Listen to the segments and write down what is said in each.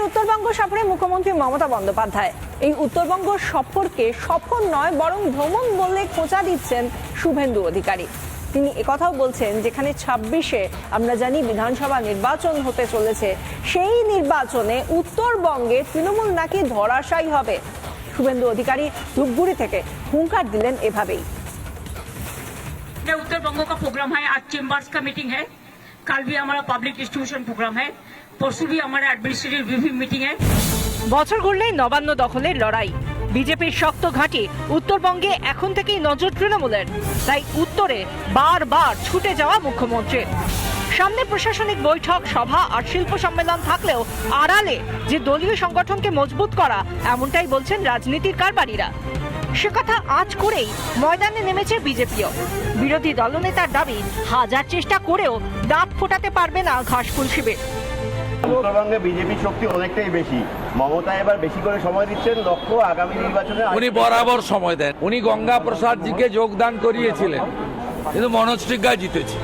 উত্তরবঙ্গ সফরে মুখ্যমন্ত্রী মমতা বন্দ্যোপাধ্যায় এই উত্তরবঙ্গ সফরকে সফর নয় বরং ভ্রমণ বললে খোঁচা দিচ্ছেন শুভেন্দু অধিকারী তিনি একথাও বলছেন যেখানে ছাব্বিশে আমরা জানি বিধানসভা নির্বাচন হতে চলেছে সেই নির্বাচনে উত্তরবঙ্গে তৃণমূল নাকি ধরাশায়ী হবে শুভেন্দু অধিকারী ধূপগুড়ি থেকে হুঙ্কার দিলেন এভাবেই ये उत्तर बंगो का प्रोग्राम है आज चेम्बर्स का मीटिंग है कल भी हमारा पब्लिक डिस्ट्रीब्यूशन प्रोग्राम है আমার অ্যাডমিনিস্ট্রেটিভ রিভিউ মিটিংয়ে বছর ঘুরলেই নবান্ন দখলের লড়াই। বিজেপির শক্ত ঘাঁটি উত্তরবঙ্গে এখন থেকেই নজর তৃণমূলের। তাই উত্তরে বারবার ছুটে যাওয়া মুখ্যমন্ত্রীর। সামনে প্রশাসনিক বৈঠক, সভা আর শিল্প সম্মেলন থাকলেও আড়ালে যে দলীয় সংগঠনকে মজবুত করা, এমনটাই বলছেন রাজনীতির কারবারীরা। সে কথা আজ করেই ময়দানে নেমেছে বিজেপিও। বিরোধী দলনেতার দাবি, হাজার চেষ্টা করেও দাঁত ফোটাতে পারবে না ঘাসফুল শিবির। উত্তরবঙ্গে বিজেপি শক্তি অনেকটাই বেশি। মমতা এবার বেশি করে সময় দিচ্ছেন লক্ষ্য আগামী নির্বাচনে উনি বরাবর সময় দেন। উনি গঙ্গা প্রসাদ জিকে যোগদান করিয়েছিলেন কিন্তু মনোজ টিকা জিতেছে।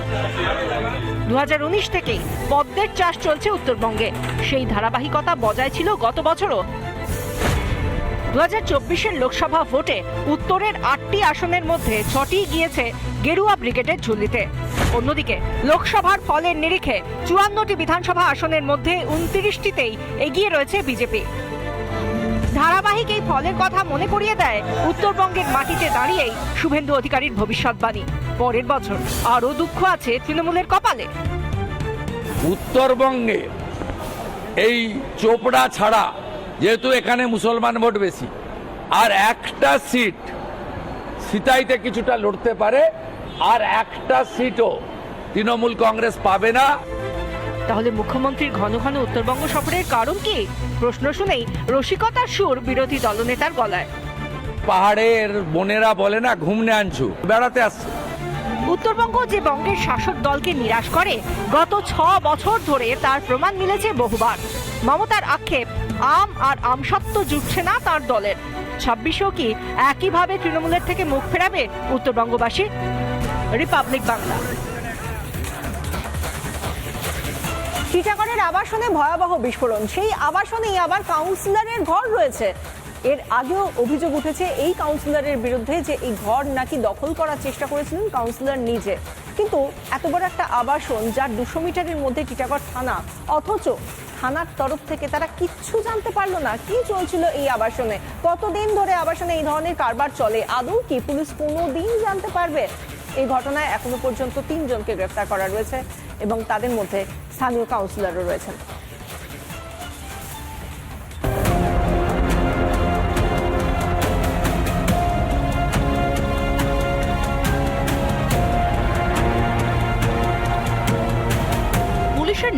দু হাজার উনিশ থেকেই পদ্মের চাষ চলছে উত্তরবঙ্গে। সেই ধারাবাহিকতা বজায় ছিল গত বছরও। দু হাজার লোকসভা ভোটে উত্তরের আটটি আসনের মধ্যে ছটি গিয়েছে গেরুয়া ব্রিগেডের ঝুলিতে। অন্যদিকে লোকসভার ফলের নিরিখে চুয়ান্নটি বিধানসভা আসনের মধ্যে উনত্রিশটিতেই এগিয়ে রয়েছে বিজেপি। ধারাবাহিক এই ফলের কথা মনে করিয়ে দেয় উত্তরবঙ্গের মাটিতে দাঁড়িয়েই শুভেন্দু অধিকারীর ভবিষ্যৎবাণী। পরের বছর আরও দুঃখ আছে তৃণমূলের কপালে। উত্তরবঙ্গে এই চোপড়া ছাড়া যেহেতু এখানে মুসলমান ভোট বেশি। আর একটা সিট সিতাইতে কিছুটা লড়তে পারে আর একটা সিটও তৃণমূল কংগ্রেস পাবে না। তাহলে মুখ্যমন্ত্রীর ঘন ঘন উত্তরবঙ্গ সফরের কারণ কি? প্রশ্ন শুনেই রসিকতার সুর বিরোধী দলনেতার গলায়। পাহাড়ের বোনেরা বলে না ঘুমনে আনছু বেড়াতে আসছে। উত্তরবঙ্গ যে বঙ্গের শাসক দলকে নিরাশ করে গত ছ বছর ধরে তার প্রমাণ মিলেছে বহুবার। মমতার আক্ষেপ আম আর আমসত্ব জুটছে না তার দলের। ছাব্বিশেও কি একইভাবে তৃণমূলের থেকে মুখ ফেরাবে উত্তরবঙ্গবাসী? রিপাবলিক বাংলা। টিটাগড়ের আবাসনে ভয়াবহ বিস্ফোরণ। সেই আবাসনেই আবার কাউন্সিলরের ঘর রয়েছে। এর আগেও অভিযোগ উঠেছে, এই কাউন্সিলরের বিরুদ্ধে যে এই ঘর নাকি দখল করার চেষ্টা করেছিলেন কাউন্সিলর নিজে। কিন্তু এত বড় একটা আবাসন যার দুশো মিটারের মধ্যে টিটাগড় থানা, অথচ থানার তরফ থেকে তারা কিচ্ছু জানতে পারল না কি চলছিল এই আবাসনে। কতদিন ধরে আবাসনে এই ধরনের কারবার চলে? আদৌ কি পুলিশ কোনো দিন জানতে পারবে? এই ঘটনায় এখনও পর্যন্ত তিনজনকে গ্রেফতার করা রয়েছে এবং তাদের মধ্যে স্থানীয় কাউন্সিলরও রয়েছেন।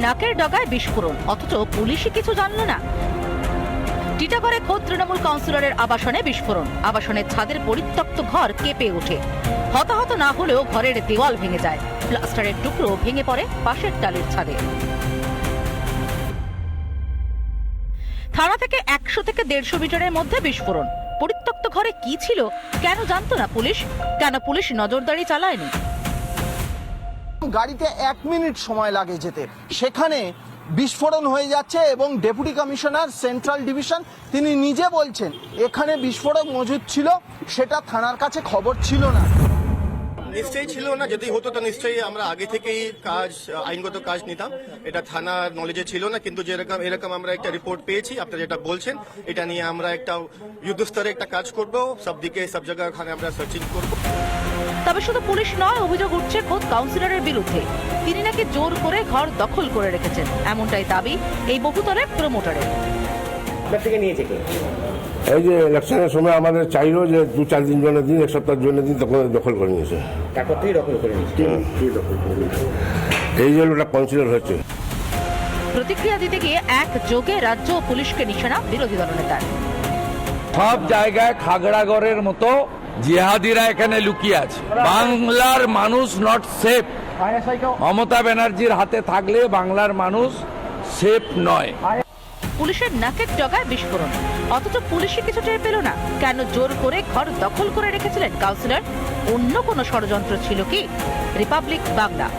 নাকের ডগায় বিস্ফোরণ। অথচ পুলিশই কিছু জানল না। টিটাগড়ে খোদ তৃণমূল কাউন্সিলরের আবাসনে বিস্ফোরণ। আবাসনের ছাদের পরিত্যক্ত ঘর কেঁপে ওঠে। হতাহত না হলেও ঘরের দেওয়াল ভেঙে যায়। প্লাস্টারের টুকরো ভেঙে পড়ে পাশের টালির ছাদে। থানা থেকে একশো থেকে দেড়শো মিটারের মধ্যে বিস্ফোরণ। পরিত্যক্ত ঘরে কি ছিল, কেন জানতো না পুলিশ? কেন পুলিশ নজরদারি চালায়নি? গাড়িতে এক মিনিট সময় লাগে যেতে। সেখানে বিস্ফোরণ হয়ে যাচ্ছে এবং ডেপুটি কমিশনার সেন্ট্রাল ডিভিশন, তিনি নিজে বলছেন, এখানে বিস্ফোরক মজুদ ছিল, সেটা থানার কাছে খবর ছিল না। নিশ্চয়ই ছিল না যদি হতো তো নিশ্চয়ই আমরা আগে থেকেই কাজ আইনগত কাজ নিতাম। এটা থানার নলেজে ছিল না কিন্তু যেরকম এরকম আমরা একটা রিপোর্ট পেয়েছি আপনারা যেটা বলছেন এটা নিয়ে আমরা একটা যুদ্ধস্তরে একটা কাজ করব সব দিকে সব জায়গায় ওখানে আমরা সার্চিং করব। তবে শুধু পুলিশ নয় অভিযোগ উঠছে খোদ কাউন্সিলরের বিরুদ্ধে। তিনি নাকি জোর করে ঘর দখল করে রেখেছেন। এমনটাই দাবি এই বহুতলের প্রমোটারের এই যে ইলেকশনের সময় আমাদের চাইলো যে দু চার দিন জন্য দিন এক সপ্তাহের জন্য দিন তখন দখল করে নিয়েছে। এই জন্য ওটা কাউন্সিলর হচ্ছে প্রতিক্রিয়া দিতে গিয়ে এক যোগে রাজ্য ও পুলিশকে নিশানা বিরোধী দলনেতার সব জায়গায় খাগড়াগড়ের মতো জিহাদিরা এখানে লুকিয়ে আছে। বাংলার মানুষ নট সেফ মমতা ব্যানার্জির হাতে থাকলে বাংলার মানুষ সেফ নয়। পুলিশের নাকের ডগায় বিস্ফোরণ। অথচ পুলিশে কিছু টের পেল না। কেন জোর করে ঘর দখল করে রেখেছিলেন কাউন্সিলর? অন্য কোনো ষড়যন্ত্র ছিল কি? রিপাবলিক বাংলা